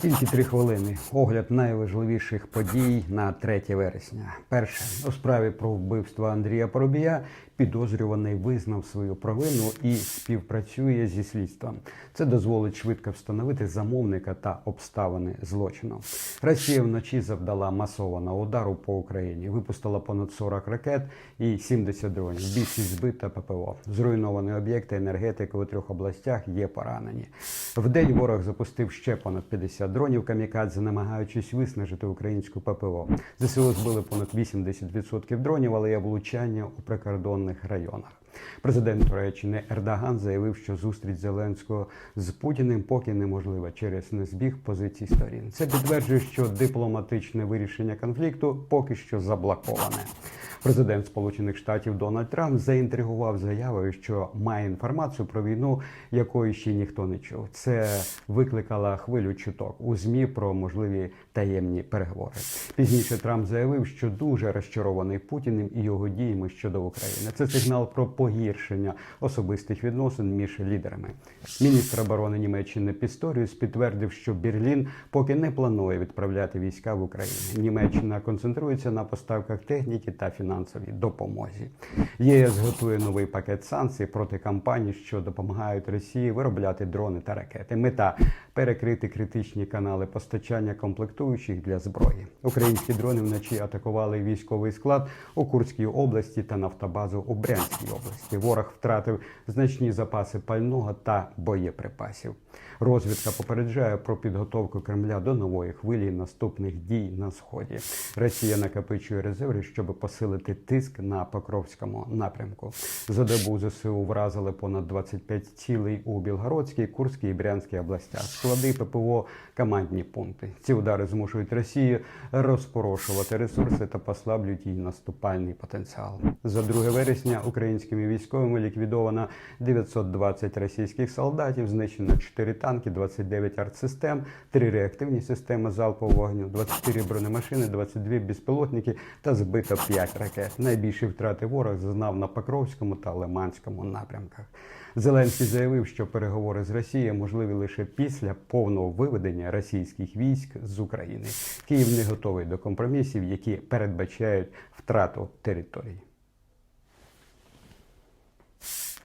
Тільки три хвилини. Огляд найважливіших подій на 3 вересня. Перше у справі про вбивство Андрія Поробія підозрюваний визнав свою провину і співпрацює зі слідством. Це дозволить швидко встановити замовника та обставини злочину. Росія вночі завдала масованого удару по Україні. Випустила понад 40 ракет і 70 дронів. Більшість збита ППО. Зруйновані об'єкти енергетики у трьох областях є поранені. В день ворог запустив ще понад 50 дронів камікадзе, намагаючись виснажити українську ППО. ЗСУ збили понад 80% дронів, але є влучання у прикордонних районах. Президент Туреччини Ердоган заявив, що зустріч Зеленського з Путіним поки неможлива через незбіг позицій сторін. Це підтверджує, що дипломатичне вирішення конфлікту поки що заблоковане. Президент Сполучених Штатів Дональд Трамп заінтригував заявою, що має інформацію про війну, якої ще ніхто не чув. Це викликало хвилю чуток у змі про можливі таємні переговори. Пізніше Трамп заявив, що дуже розчарований Путіним і його діями щодо України. Це сигнал про погіршення особистих відносин між лідерами. Міністр оборони Німеччини Пісторіус підтвердив, що Берлін поки не планує відправляти війська в Україну. Німеччина концентрується на поставках техніки та фінансовій допомозі. ЄС готує новий пакет санкцій проти компаній, що допомагають Росії виробляти дрони та ракети. Мета перекрити критичні канали постачання комплектуючих для зброї. Українські дрони вночі атакували військовий склад у Курській області та нафтобазу у Брянській області. Ворог втратив значні запаси пального та боєприпасів. Розвідка попереджає про підготовку Кремля до нової хвилі наступних дій на сході. Росія накопичує резерви, щоб посилити тиск на Покровському напрямку. За добу ЗСУ вразили понад 25 цілей у Білгородській, Курській і Брянській областях. Склади ППО, командні пункти. Ці удари змушують Росію розпорошувати ресурси та послаблюють її наступальний потенціал. За 2 вересня українськими військовими ліквідовано 920 російських солдатів, знищено 4 танки, 29 артсистем, 3 реактивні системи залпового вогню, 24 бронемашини, 22 безпілотники та збито 5 ракет. Найбільші втрати ворог зазнав на Покровському та Лиманському напрямках. Зеленський заявив, що переговори з Росією можливі лише після повного виведення російських військ з України. Київ не готовий до компромісів, які передбачають втрату територій.